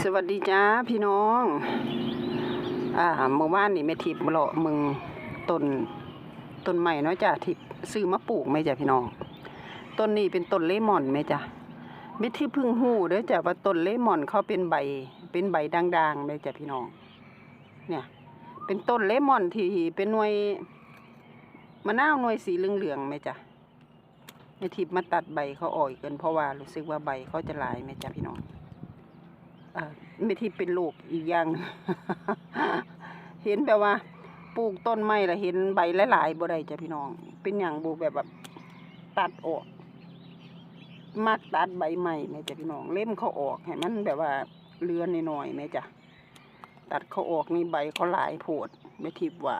สวัสดีจ้าพี่น้อง อ่าเมื่อวานนี่แม่ทิพย์เลาะมึงต้นต้นใหม่เนาะจ้ะทิพย์ซื้อมาปลูกไหมจ้ะพี่น้อง ต้นนี้เป็นต้นเลมอนไหมจ้ะแม่ทิพย์เพิ่งหูเด้อจ้ะว่าต้นเลมอนเขาเป็นใบ เป็นใบด่างๆไหมจ้ะพี่น้อง เนี่ย เป็นต้นเลมอนที่เป็นหน่วยมะนาวหน่วยสีเหลืองๆไหมจ้ะแม่ทิพย์มาตัดใบเขาออกอีกเกินเพราะว่ารู้สึกว่าใบเขาจะลายไหมจ้ะพี่น้อง ไม่ที่เป็นลูกอีกอย่าง เห็นแบบว่าปลูกต้นไม้ละเห็นใบหลายๆบ่ได้จ้ะพี่น้อง เป็นอย่างบูแบบแบบตัดออก มักตัดใบใหม่แม่จ้ะพี่น้อง เล่มเขาออกให้มันแบบว่าเลือนหน่อยๆแม่จ้ะตัดเขาออกนี่ใบเขาหลายโพดไม่ทิพย์ว่า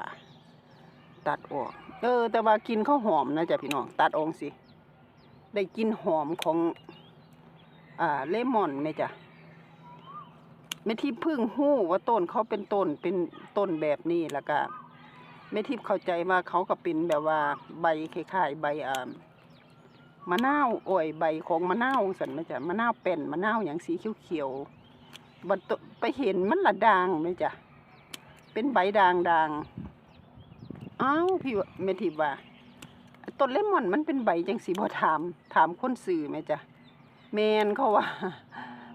ตัดออก เออ แต่ว่ากินข้าวหอมนะจ้ะพี่น้อง ตัดออกสิ ได้กินหอมของ อ่าเลมอนแม่จ้ะ ไม่ทิพย์พึ่งหู้ว่าต้นเขาเป็นต้นเป็นต้นแบบนี้แล้วก็ไม่ทิพย์เข้าใจว่าเขาก็เป็นแบบว่าใบคล้ายๆใบอ่ามะนาวโอ้ยใบของมะนาวสันไหมจ๊ะมะนาวเป็นมะนาวอย่างสีเขียวๆบัดตไปเห็นมันละด่างไหมจ๊ะเป็นใบด่างด่างๆอ้าวพี่ว่าไม่ทิพว่าต้นเลมอนมันเป็นใบจังสีพอถาม ถามคนสื่อไหมจ๊ะแมนเขาว่า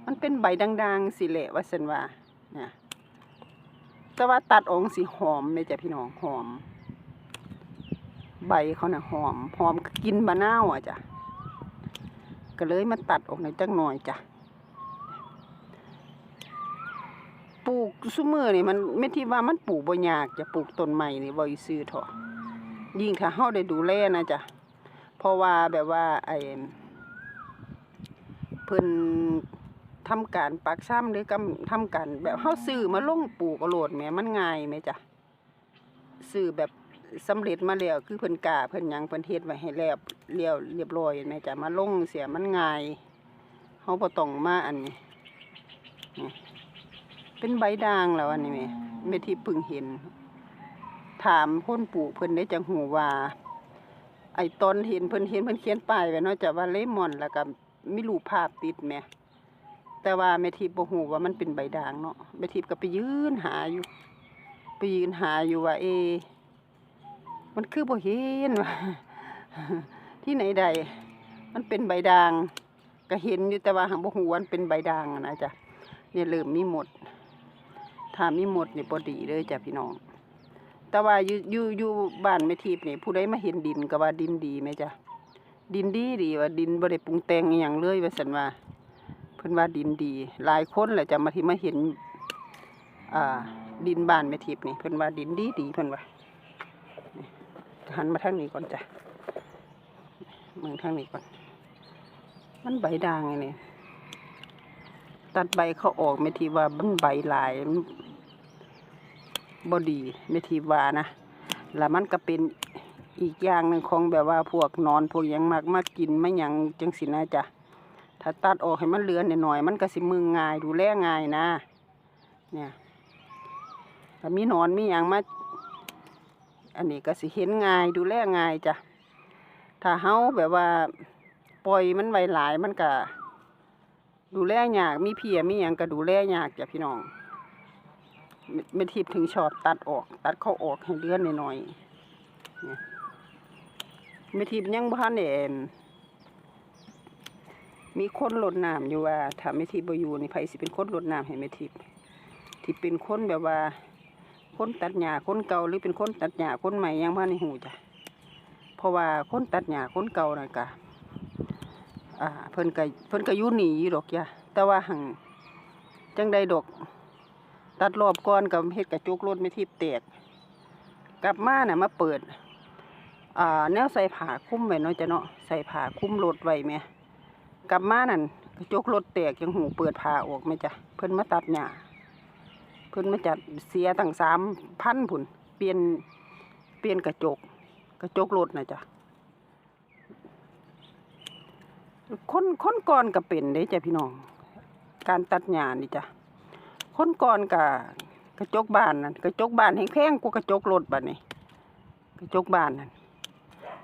มันเป็นใบดังๆสิแหละว่าสันว่าเนี่ยแต่ว่าตัดออกสีหอมเลยจ้ะพี่น้องหอม ใบเขาน่ะหอมหอมกินบะนาวอะจ้ะก็เลยมาตัดออกในจังหน่อยจ้ะปลูกซุมือนี่มันไม่ที่ว่ามันปลูกบ่ยากจะปลูกต้นใหม่นี่บ่อีซื้อเถอะยิ่งถ้าเฮาได้ดูแลนะจ้ะเพราะว่าแบบว่าไอ้เพิ่น ทำการปักซ้ำหรือกำทำการแบบเฮาซื้อมาลงปลูกเอาโลดแหมมันง่ายไหมจ้ะซื้อแบบสำเร็จมาแล้วคือเพิ่นกาเพิ่นยังเพิ่นเฮ็ดไว้ให้แล้วเรียวเรียบร้อยแหมจ้ะมาลงเสียมันง่ายเฮาบ่ต้องมาอันนี้เป็นใบด่างแล้วอันนี้แหม่แม่ที่พิ่งเห็น ถามคนปลูกเพิ่นได้จังหูว่าไอ้ตอนเห็นเพิ่นเห็นเพิ่นเขียนป้ายไว้เนาะจ้ะว่าเลมอนแล้วก็มีรูปภาพติดแหม แต่ว่าแม่ทิพย์บ่ฮู้ว่ามันเป็นใบด่างเนาะแม่ทิพย์ก็ไปยืนหาอยู่ ไปยืนหาอยู่ว่าเอ มันคือบ่เห็นว่าที่ไหนใดมันเป็นใบด่างก็เห็นอยู่แต่ว่าหังบ่ฮู้ว่ามันเป็นใบด่างนะจ๊ะเนี่ยเริ่มมีหมดถ้ามีหมดนี่บ่ดีเลยจ้ะพี่น้อง แต่ว่าอยู่อยู่อยู่บ้านแม่ทิพย์นี่ผู้ใดมาเห็นดินก็ว่าดินดีไหมจ๊ะดินดีดีว่าดินบ่ได้ปรุงแต่งอหยังเลยว่าซั่นว่า เพิ่นว่าดินดี หลายคนแหละจะมาที่มาเห็น อ่า ดินบ้านแม่ทิพย์นี่เพิ่นว่าดินดีดีเพิ่นว่าหันมาทางนี้ก่อนจ้ะเมืองทางนี้ก่อน มันใบด่างไงนี่ตัดใบเขาออกแม่ทิว่ามันใบหลายบ่ดีแม่ทิว่านะแล้วมันก็เป็นอีกอย่างหนึ่งของแบบว่าพวกนอนพวกยังมากมากกินไม่หยังจังสินะจ้ะ ถ้าตัดออกให้มันเหลือหน่อยๆมันก็สิมึงง่ายดูแลง่ายนะ เนี่ยถ้ามีหนอนมีอย่างมา อันนี้ก็สิเห็นง่ายดูแลง่ายจ้ะ ถ้าเฮาแบบว่าปล่อยมันไว้หลายมันก็ดูแลยากมีเพียมีอย่างก็ดูแลยากจ้ะพี่น้องไม่ทิพถึงชอบตัดออก ตัดเข้าออกให้เลือนหน่อยๆเนี่ยไม่ทิพยังบ่ทันเอ็น มีคนรดน้ำอยู่ว่าถ้าไม่ทิบอยู่นี่ไผสิเป็นคนรดน้ำให้แม่ทิที่เป็นคนแบบว่า คนตัดหญ้าคนเก่าหรือเป็นคนตัดหญ้าคนใหม่ยังบ่ในหูจ้ะเพราะว่าคนตัดหญ้าคนเก่าน่ะกะอ่าเพิ่นก็เพิ่นก็อยู่หนีอยู่ดอกจ้ะแต่ว่าหังจังใดดอก ตัดรอบก่อนกับเฮ็ดกระจกรถไม่ทิพแตก กลับมาน่ะมาเปิด อ่าแนวใส่ผ้าคลุมไว้เนาะจ้ะเนาะใส่ผ้าคลุมรถไว้แหม กลับมานั่นกระจกรถแตกยังหูเปิดผ้าออกไหมจ้ะเพิ่นมาตัดหญ้าเพิ่นมาจัดเสียตั้งสามพันผุนเปลี่ยนเปลี่ยนกระจก กระจกรถนะจ้ะคนคนก่อนก็เป็นเด้จ้ะพี่น้อง การตัดหญ้านี่จ้ะคนก่อนกับกระจกบานนั่นกระจกบานแพงๆกว่ากระจกรถบัดนี้กระจกบานนั่น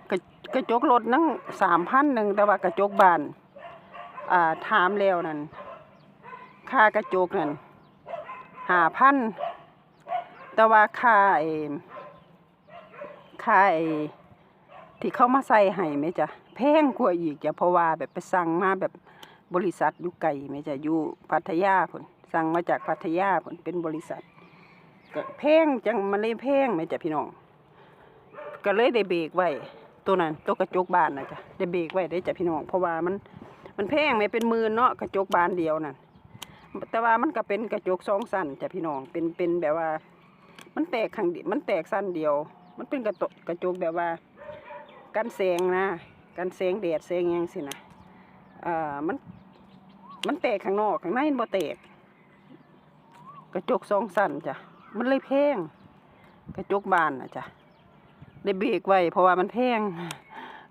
กระกระจกรถนั่งสามพันหนึ่งแต่ว่ากระจกบาน ถามแล้วนั่นค่ากระจกนั่นหาพันแต่ว่าค่าไอ้ค่าไอ้ที่เขามาใส่ให้แม่จ้ะแพงกว่าอีกจ้ะเพราะว่าแบบไปสั่งมาแบบบริษัทอยู่ไกลแม่จ้ะอยู่พัทยาพุ่นสั่งมาจากพัทยาพุ่นเป็นบริษัทก็แพงจังมันเลยแพงแม่จ้ะพี่น้องก็เลยได้เบรกไว้ตัวนั้นตัวกระจกบานนะจ้ะได้เบรกไว้ได้จ้ะพี่น้องเพราะว่ามัน มันแพงไหมเป็นหมื่นเนาะกระจกบานเดียวนั่นแต่ว่ามันก็เป็นกระจกสองสั้นจ้ะพี่น้องเป็นเป็นแบบว่า มันแตกข้างมันแตกสั้นเดียว มันเป็นกระตกกระจกแบบว่า กันแสงนะกันแสงแดดแสงยังสินะอ่ามัน มันแตกข้างนอกข้างในมันบ่แตก กระจกสองสั้นจ้ะมันเลยแพงกระจกบานนะจ้ะได้เบรกไว้เพราะว่ามันแพง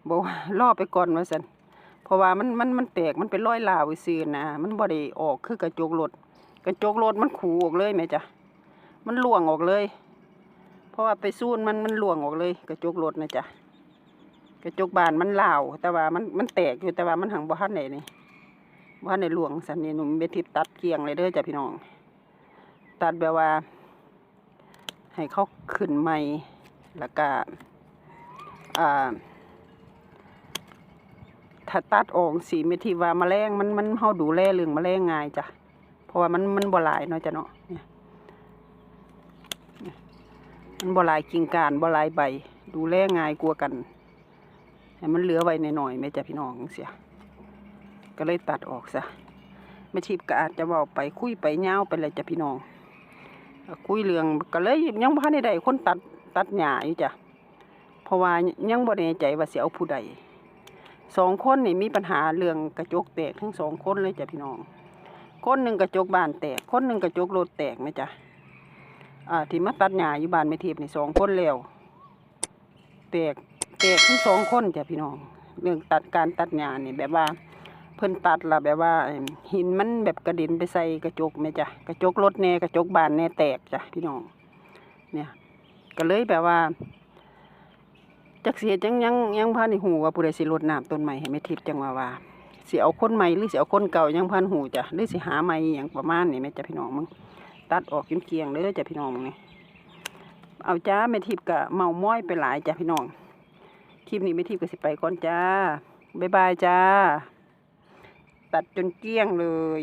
บอกว่ารอไปก่อนว่าซั่น ราะว่ามันมันมันแตกมันเป็นรอยลาวซื่อนะมันบ่ได้ออกคือกระจกรถกระจกรถมันขูออกเลยแม่จ้ะมันหลวงออกเลย เพราะว่าไปซูนมันมันหลวงออกเลย กระจกรถนะจ้ะกระจกบานมันลาว แต่ว่ามันมันแตกอยู่แต่ว่ามันหังบ่ทันได้นี่บ่ทันได้หลวงสันนี่หนุ่มเบทิปตัดเกียงเลยเด้อจ้ะพี่น้อง ตัดแบบว่า ให้เขาขึ้นใหม่แล้วก็อ่า ถ้าตัดออกสีเมทีว่าแมลงมันมันเฮาดูแลเรื่องแมลงง่ายจ้ะเพราะว่ามันมันบ่หลายเนาะจ้ะเนาะเนี่ยมันบ่หลายกิ่งก้านบ่หลายใบ ดูแลง่ายกว่ากันให้มันเหลือไว้หน่อยๆแม่จ้ะพี่น้องเสียก็เลยตัดออกซะแม่ชีพก็อาจจะเว้าไปคุยไปยาวไปเลยจ้ะพี่น้องคุยเรื่องก็เลยยังบ่ทันได้ได้คนตัดตัดหญ้าอยู่จ้ะเพราะว่ายังบ่แน่ใจว่าเสิเอาผู้ใด สองคนนี่มีปัญหาเรื่องกระจกแตกทั้งสองคนเลยจ้ะพี่น้อง คนหนึ่งกระจกบานแตก คนหนึ่งกระจกรถแตกไหมจ้ะอ่าที่มาตัดหญ้าอยู่บ้านไม่ทิพย์นี่สองคนแล้วแตกแตกทั้งสองคนจ้ะพี่น้องเรื่องตัดการตัดหญ้านี่แบบว่า เพิ่นตัดละแบบว่า หินมันแบบกระด็นไปใส่กระจกไหมจ้ะกระจกรถแน่กระจกบานแน่แตกจ้ะพี่น้อง เนี่ย ก็เลยแบบว่า จักเสียจังยังยังพันในหูว่าผู้ใดสิรดน้ำต้นใหม่ให้แม่ทิพย์จังว่าว่าสิเอาคนใหม่หรือสิเอาคนเก่ายังพันหูจ้ะหรือสิหาใหม่อย่างประมาณนี้แม่จ้ะพี่น้องมึงตัดออกเกลียงเลยจ้ะพี่น้องมึงนี่เอาจ้าแม่ทิพย์ก็เมาม้อยไปหลายจ้ะพี่น้องคลิปนี้แม่ทิพย์ก็สิไปก่อนจ้าบ๊ายบายจ้า ตัดจนเกลี้ยงเลย